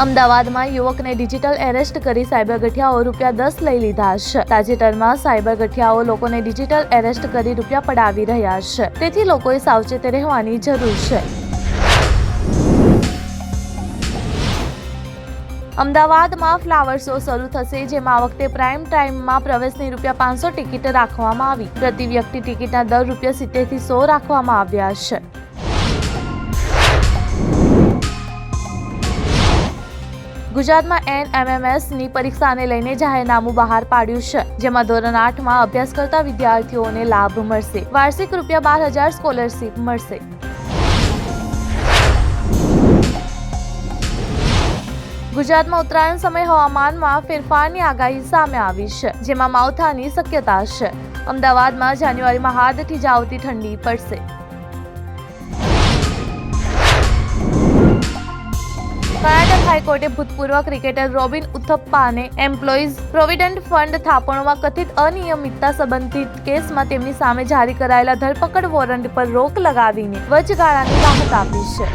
અમદાવાદમાં યુવકને digital arrest કરી સાયબર ગઠિયાઓ રૂપિયા દસ લઈ લીધા છે. તાજેતરમાં સાયબર ગઠિયાઓ લોકોને ડિજિટલ એરેસ્ટ કરી રૂપિયા પડાવી રહ્યા છે. તેથી લોકોએ સાવચેત રહેવાની જરૂર છે. અમદાવાદમાં ફ્લાવર શો શરૂ થશે, જેમાં આ વખતે પ્રાઇમ ટાઈમમાં પ્રવેશની રૂપિયા પાંચસો ટિકિટ રાખવામાં આવી. પ્રતિ વ્યક્તિ ટિકિટના દર રૂપિયા સિત્તેરથી સો રાખવામાં આવ્યા છે. ગુજરાતમાં એનએમએમએસની પરીક્ષાને લઈને જાહેરનામું બહાર પાડ્યું છે, જેમાં ધોરણ આઠમાં અભ્યાસ કરતા વિદ્યાર્થીઓને લાભ મળશે. વાર્ષિક રૂપિયા બાર હજાર સ્કોલરશીપ મળશે. ગુજરાતમાં ઉત્તરાયણ સમય હવામાનમાં ફેરફારની આગાહી સામે આવી છે, જેમાં માવઠાની શક્યતા છે. અમદાવાદમાં જાન્યુઆરીમાં હાથથી જાવતી ઠંડી પડશે. કર્ણાટક હાઈકોર્ટે ભૂતપૂર્વ ક્રિકેટર રોબિન ઉથપ્પાને એમ્પ્લોઈઝ પ્રોવિડન્ટ ફંડ થાપણોમાં કથિત અનિયમિતતા સંબંધિત કેસમાં તેમની સામે જારી કરાયેલા ધરપકડ વોરંટ પર રોક લગાવીને વચગાળાની રાહત આપી છે.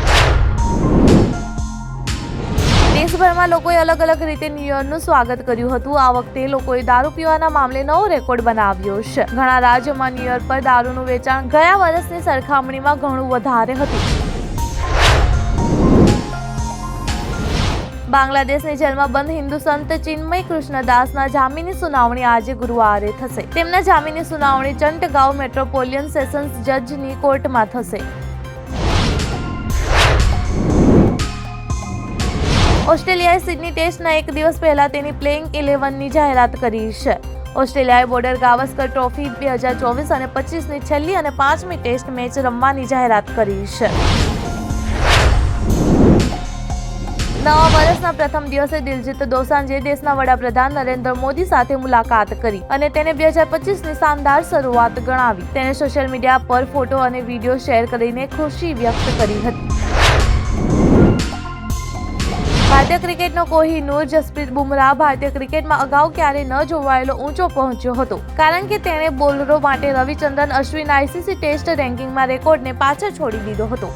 દેશભરમાં લોકોએ અલગ અલગ રીતે ન્યૂ યરનું સ્વાગત કર્યું હતું. આ વખતે લોકોએ દારૂ પીવાના મામલે નવો રેકોર્ડ બનાવ્યો છે. ઘણા રાજ્યોમાં ન્યૂ યર પર દારૂનું વેચાણ ગયા વર્ષની સરખામણીમાં ઘણું વધારે હતું. બાંગ્લાદેશની જેલમાં બંધ હિન્દુ સંત ચિન્મય કૃષ્ણદાસના જામીનની સુનાવણી આજે ગુરુવારે થશે. તેમના જામીનની સુનાવણી ચંટગાંવ મેટ્રોપોલિયન સેશન્સ જજની કોર્ટમાં થશે. ઓસ્ટ્રેલિયાએ સિડની ટેસ્ટના એક દિવસ પહેલા તેની પ્લેઇંગ ઇલેવનની જાહેરાત કરી છે. ઓસ્ટ્રેલિયાએ બોર્ડર ગાવસ્કર ટ્રોફી બે હજાર ચોવીસ અને પચીસની છેલ્લી અને પાંચમી ટેસ્ટ મેચ રમવાની જાહેરાત કરી છે. નવા વર્ષના પ્રથમ દિવસે દિલજીત દોસાંજે દેશના વડાપ્રધાન નરેન્દ્ર મોદી સાથે મુલાકાત કરી અને તેને બે હજાર પચીસની શાનદાર શરૂઆત ગણાવી. તેને સોશિયલ મીડિયા પર ફોટો અને વીડિયો શેર કરીને ખુશી વ્યક્ત કરી હતી. ભારતીય ક્રિકેટનો કોહિનૂર જસપ્રીત બુમરાહ ભારતીય ક્રિકેટમાં અગાઉ ક્યારેય ન જોવાયેલો ઊંચો પહોંચ્યો હતો. કારણ કે તેણે બોલરો માટે રવિચંદ્રન અશ્વિન આઈસીસી ટેસ્ટ રેન્કિંગમાં રેકોર્ડને પાછળ છોડી દીધો હતો.